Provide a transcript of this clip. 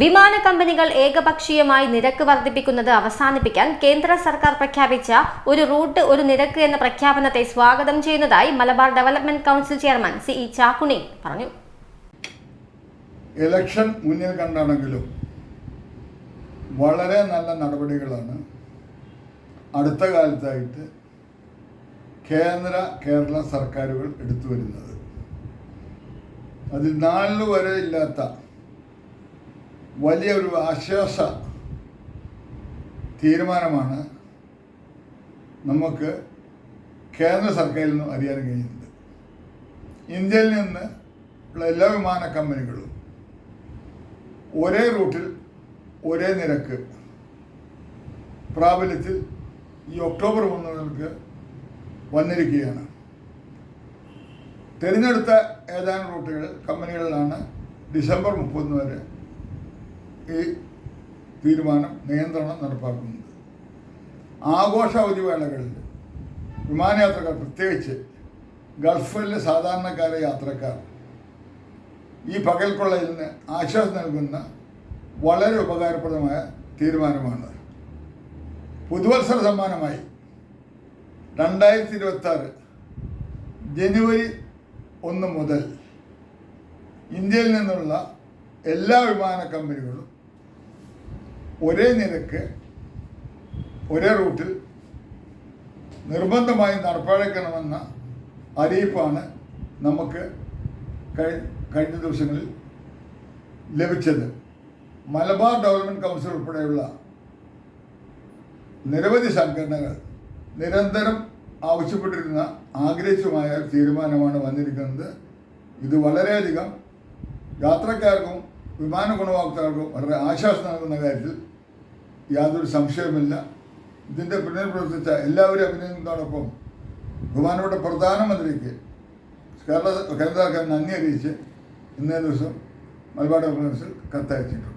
വിമാന കമ്പനികൾ ഏകപക്ഷീയമായി നിരക്ക് വർദ്ധിപ്പിക്കുന്നത് അവസാനിപ്പിക്കാൻ കേന്ദ്ര സർക്കാർ പ്രഖ്യാപിച്ച ഒരു റൂട്ട് ഒരു നിരക്ക് എന്ന പ്രഖ്യാപനത്തെ സ്വാഗതം ചെയ്യുന്നതായി Malabar development council chairman C E Chakkunni പറഞ്ഞു. ഇലക്ഷൻ മുന്നിൽ കണ്ടാണെങ്കിലും വളരെ നല്ല നടപടികളാണ് അടുത്ത കാലത്തായിട്ട് കേന്ദ്ര കേരള സർക്കാരുകൾ എടുത്തു വരുന്നത്. അതിൽ നാലിൽ വരെ ഇല്ലാത്ത വലിയൊരു ആശ്വാസ തീരുമാനമാണ് നമുക്ക് കേന്ദ്ര സർക്കാരിൽ നിന്നും അറിയാൻ കഴിയുന്നത് ഇന്ത്യയിൽ നിന്ന് ഉള്ള എല്ലാ വിമാന കമ്പനികളും ഒരേ റൂട്ടിൽ ഒരേ നിരക്ക് പ്രാബല്യത്തിൽ ഈ ഒക്ടോബർ ഒന്ന് വന്നിരിക്കുകയാണ്. തിരഞ്ഞെടുത്ത ഏതാനും റൂട്ടുകൾ കമ്പനികളിലാണ് ഡിസംബർ മുപ്പത് വരെ ഈ തീരുമാനം നിയന്ത്രണം നടപ്പാക്കുന്നത് ആഘോഷ അവധിവേളകളിൽ വിമാനയാത്രക്കാർ പ്രത്യേകിച്ച് ഗൾഫിലെ സാധാരണക്കാരെ യാത്രക്കാർ ഈ പകൽക്കൊള്ളലിന് ആശ്വാസം നൽകുന്ന വളരെ ഉപകാരപ്രദമായ തീരുമാനമാണ്. പുതുവത്സര സമ്മാനമായി രണ്ടായിരത്തി ഇരുപത്തി ജനുവരി ഒന്ന് മുതൽ ഇന്ത്യയിൽ നിന്നുള്ള എല്ലാ വിമാന കമ്പനികളും ഒരേ നിരക്ക് ഒരേ റൂട്ടിൽ നിർബന്ധമായും നടപ്പാക്കണമെന്ന അറിയിപ്പാണ് നമുക്ക് കഴി കഴിഞ്ഞ ദിവസങ്ങളിൽ ലഭിച്ചത്. മലബാർ ഡെവലപ്മെന്റ് കൗൺസിൽ ഉൾപ്പെടെയുള്ള നിരവധി സംഘടനകൾ നിരന്തരം ആവശ്യപ്പെട്ടിരുന്ന ആഗ്രഹിച്ചുമായ തീരുമാനമാണ് വന്നിരിക്കുന്നത്. ഇത് വളരെയധികം യാത്രക്കാർക്കും വിമാന ഗുണഭോക്താക്കൾക്ക് വളരെ ആശ്വാസം നൽകുന്ന കാര്യത്തിൽ യാതൊരു സംശയവുമില്ല. ഇതിന്റെ പിന്നിൽ പ്രവർത്തിച്ച എല്ലാവരും അഭിനന്ദനത്തോടൊപ്പം ബഹുമാനപ്പെട്ട പ്രധാനമന്ത്രിക്ക് കേരള കേന്ദ്ര സർക്കാരിന് നന്ദി അറിയിച്ച് ഇന്നേ ദിവസം മലബാർ ഡെവലപ്മെന്റ്സിൽ കത്തയച്ചിട്ടുണ്ട്.